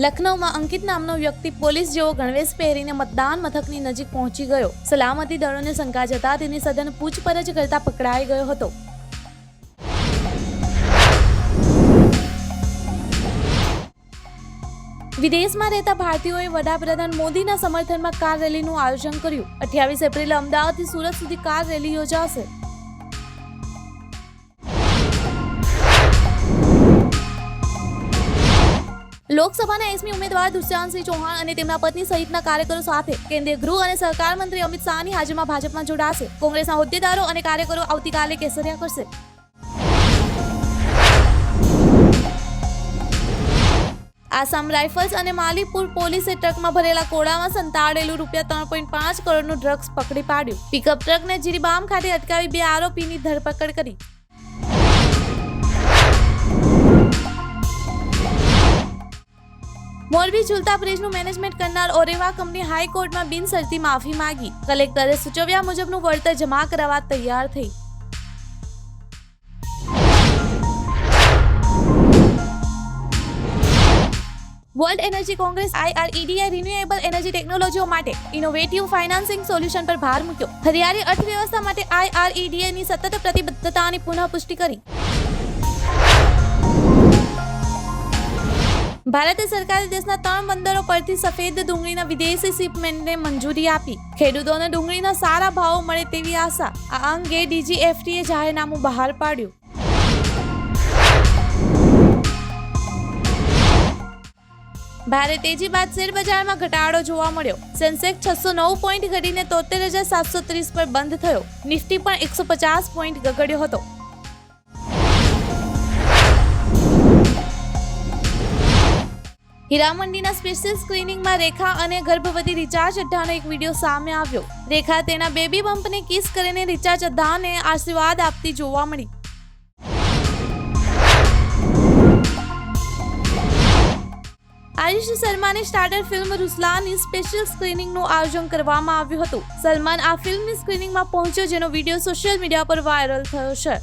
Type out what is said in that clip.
લખનૌમાં અંકિત નામનો વ્યક્તિ પોલીસ જેવો ગણવેશ પહેરીને મતદાન મથકની નજીક પહોંચી ગયો. સલામતી દળોને શંકા જતા તેની સઘન પૂછપરછ કરતા પકડાઈ ગયો હતો. વિદેશમાં રહેતા ભારતીયોએ વડાપ્રધાન મોદીના સમર્થનમાં કાર રેલીનું આયોજન કર્યું. અઠ્યાવીસ એપ્રિલે અમદાવાદથી સુરત સુધી કાર રેલી યોજાશે. લોકસભાના એસમી ઉમેદવાર દુષ્યંતસિંહ ચૌહાણ અને તેમના પત્ની સહિતના કાર્યકરો સાથે કેન્દ્રીય ગૃહ અને સહકાર મંત્રી અમિત શાહની હાજરીમાં ભાજપમાં જોડાશે. કોંગ્રેસના હોદ્દેદારો અને કાર્યકરો આવતીકાલે કેસરિયા કરશે. આસામ રાઇફલ્સ અને માલીપુર પોલીસે ટ્રકમાં ભરેલા કોળામાં સંતાડેલું રૂપિયા ત્રણ પોઈન્ટ પાંચ કરોડનું ડ્રગ્સ પકડી પાડ્યું. પિકઅપ ટ્રકને જીરીબામ ખાતે અટકાવી બે આરોપીની ધરપકડ કરી. મોરબી ઝુલતા બ્રિજનું મેનેજમેન્ટ કરનાર ઓરેવા કંપની હાઈકોર્ટમાં બિનશરતી માફી માંગી. કલેક્ટરે સૂચવ્યા મુજબનું વળતર જમા કરાવવા તૈયાર થઈ. World energy congress IREDA renewable energy ટેકનોલોજીઓ માટે ઇનોવેટિવ ફાઇનાન્સિંગ સોલ્યુશન પર ભાર મૂક્યો. હરિયાળી અર્થવ્યવસ્થા માટે આઈઆરઈડીએની સતત પ્રતિબદ્ધતાની પુનઃપુષ્ટિ કરી. ભારત સરકારે દેશના ત્રણ બંદરો પરથી સફેદ ડુંગળીના વિદેશી શિપમેન્ટને મંજૂરી આપી. ખેડૂતોને ડુંગળીના સારા ભાવ મળે તેવી આશા આ અંગે ડીજીએફટીએ જાહેરનામું બહાર પાડ્યું. ભારે તેજી બાદ શેરબજારમાં ઘટાડો જોવા મળ્યો. સેન્સેક્સ છસો નવ પોઈન્ટ ઘટીને તોતેર હજાર સાતસો ત્રીસ પર બંધ થયો. નિફ્ટી પણ એકસો પચાસ પોઈન્ટ ગગડ્યો હતો. હીરામંડીના સ્પેશિયલ સ્ક્રીનિંગમાં રેખા અને ગર્ભવતી રિચાર્જ અડ્ડાનો એક વીડિયો સામે આવ્યો. રેખા તેના બેબી બમ્પને કિસ કરીને રિચાર્જ અડ્ડાને આશીર્વાદ આપતી જોવા મળી. આયુષ શર્માની સ્ટાર્ટર ફિલ્મ રૂસલાની સ્પેશિયલ સ્ક્રીનિંગનું આયોજન કરવામાં આવ્યું હતું. સલમાન આ ફિલ્મની સ્ક્રીનિંગમાં પહોંચ્યો, જેનો વીડિયો સોશિયલ મીડિયા પર વાયરલ થયો છે.